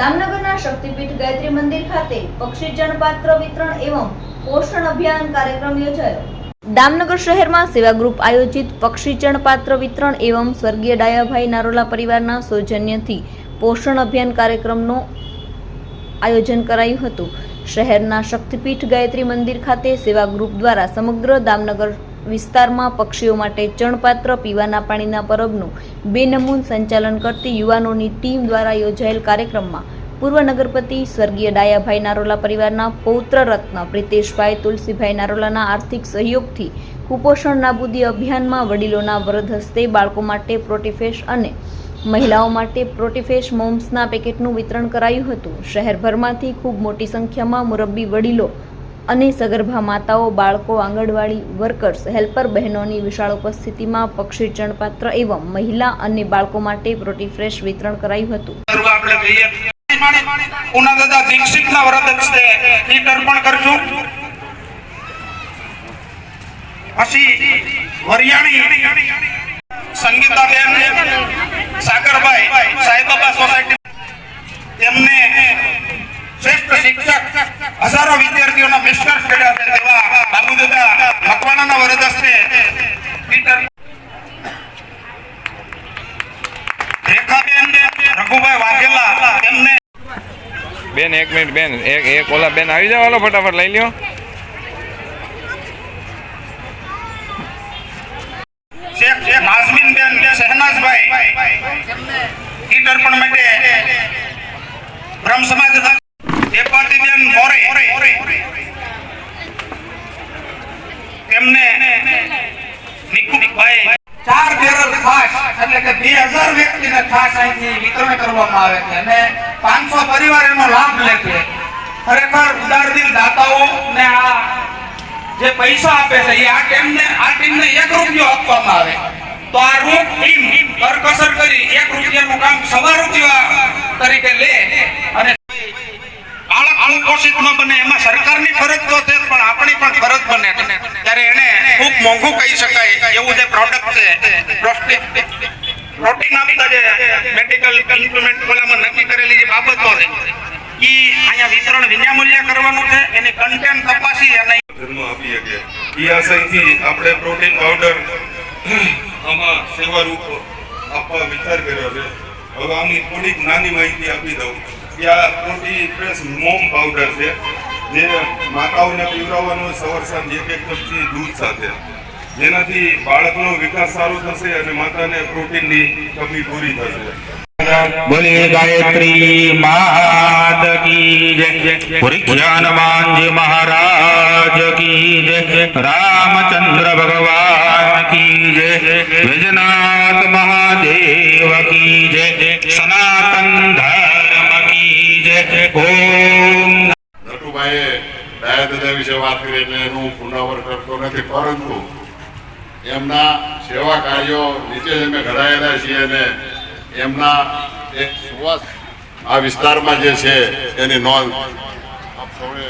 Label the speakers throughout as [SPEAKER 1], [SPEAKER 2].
[SPEAKER 1] દામનગરના શક્તિપીઠ ગાયત્રી મંદિર ખાતે પક્ષીજન પાત્ર વિતરણ એવં પોષણ અભિયાન કાર્યક્રમ યોજાયો. દામનગર શહેરમાં સેવા ગ્રુપ આયોજિત પક્ષીજન પાત્ર વિતરણ એવં સ્વર્ગીય ડાયાભાઈ નારોલા પરિવારના સૌજન્યથી પોષણ અભિયાન કાર્યક્રમનું આયોજન કરાયું હતું. શહેરના શક્તિપીઠ ગાયત્રી મંદિર ખાતે સેવા ગ્રુપ દ્વારા સમગ્ર દામનગર વિસ્તારમાં પક્ષીઓ માટે ચણપાત્ર પીવાના પાણીના પરબનું બેનમૂન સંચાલન કરતી યુવાનોની ટીમ દ્વારા યોજાયેલ કાર્યક્રમમાં પૂર્વ નગરપતિ સ્વર્ગીય ડાયાભાઈ નારોલા પરિવારના પૌત્ર રત્ન પ્રિતેશભાઈ તુલસીભાઈ નારોલાના આર્થિક સહયોગથી કુપોષણ નાબૂદી અભિયાનમાં વડીલોના વરદ હસ્તે બાળકો માટે પ્રોટીફેશ અને મહિલાઓ માટે પ્રોટીફેશ મોમ્સના પેકેટનું વિતરણ કરાયું હતું. શહેરભરમાંથી ખૂબ મોટી સંખ્યામાં મુરબ્બી વડીલો અને સગર્ભા માતાઓ, બાળકો, આંગણવાડી વર્કર્સ, હેલ્પર બહેનોની વિશાળ ઉપસ્થિતિમાં પક્ષી ચણપાત્ર એવં મહિલા અને બાળકો માટે પ્રોટીફ્રેશ વિતરણ કરાયું હતું.
[SPEAKER 2] સાઈબાબા સોસાયટી તેમને શ્રેષ્ઠ શિક્ષક હજારો વિદ્યાર્થીઓના મિસ્ટર કર્યા છે તેવા બાબુ દાદા મકવાણાના વરદ હસ્તે કીટ અર્પણ રેખાબેન રઘુભાઈ વાઘેલા તેમને
[SPEAKER 3] બેન એક મિનિટ બેન એક એક ઓલા બેન આવી જાવ હાલો ફટાફટ લઈ લ્યો.
[SPEAKER 2] શેખ શેખ નાઝમીનબેન શહેનાઝભાઈ? કીટ અર્પણ માટે
[SPEAKER 4] એટલે બે હજાર વ્યક્તિને ખાસ અહીંથી વિતરણ કરવામાં આવે છે અને પાંચસો પરિવાર એનો લાભ લે છે. ખરેખર ઉદારદિલ દાતાઓ ને આ જે પૈસા આપે છે, એ આ ટીમને આ ટીમને એક રૂપિયો આપવામાં આવે. તો આ રૂપ ટીમ કરકસર કરી એક રૂપિયાનું કામ સવા રૂપિયા તરીકે લે અને
[SPEAKER 2] ન બને, એમાં સરકારની ફરજ તો છે, પણ આપણી પણ ફરજ બને ત્યારે એને ખૂબ મોંઘું કહી શકાય, એવું પ્રોડક્ટ પ્રોટીન આપતા જે મેડિકલ ઇન્સ્ટ્રુમેન્ટ ઓલામાં નક્કી કરેલી જે બાબતો છે એ અહીંયા વિતરણ વિનામૂલ્ય કરવાનું છે, એની કન્ટેન્ટ તપાસી અને
[SPEAKER 5] જન્મ આપી શકે એ આશયથી આપણે પ્રોટીન પાવડર આમાં સેવા રૂપ આપવા વિચાર કર્યો છે. હવે આની થોડીક નાની માહિતી આપી દઉં. કે આ પ્રોટી પ્રેસ મોમ પાવડર છે, જે માતાઓને પીવડાવવાનું સવાર સાંજ એક એક ચમચી દૂધ સાથે. જેનાથી બાળકનો વિકાસ સારો થશે અને માતાને પ્રોટીનની કમી પૂરી થશે.
[SPEAKER 6] બોલે ગાયત્રી માત કી જય. પુરીખ્યાન માંજી મહારાજ કી જય. રામચંદ્ર ભગવાન કી જય. વૈજનાથ મહાદેવ કી જય. સનાતન ધર્મ કી જય. ઓમ.
[SPEAKER 7] નટુભાઈએ ડાયા દાદા વિશે વાત કરી એટલે એનું પુનરાવર્તન કરતો નથી પરંતુ એમના સેવા કાર્યો નીચે અમે ઘડાયેલા છીએ અને એમના એક સુવાસ આ વિસ્તારમાં જે છે એની નોંધ આપ સૌએ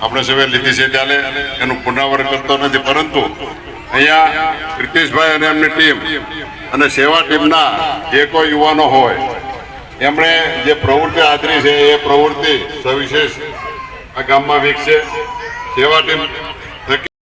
[SPEAKER 7] આપણે સૌએ લીધી છે ત્યારે એનું પુનરાવર્તન કરતો નથી, પરંતુ અહીંયા પ્રિતેશભાઈ અને એમની ટીમ અને સેવા ટીમના જે કોઈ યુવાનો હોય, એમણે જે પ્રવૃત્તિ આદરી છે એ પ્રવૃત્તિ સવિશેષ આ ગામમાં વિકસે. સેવા ટીમ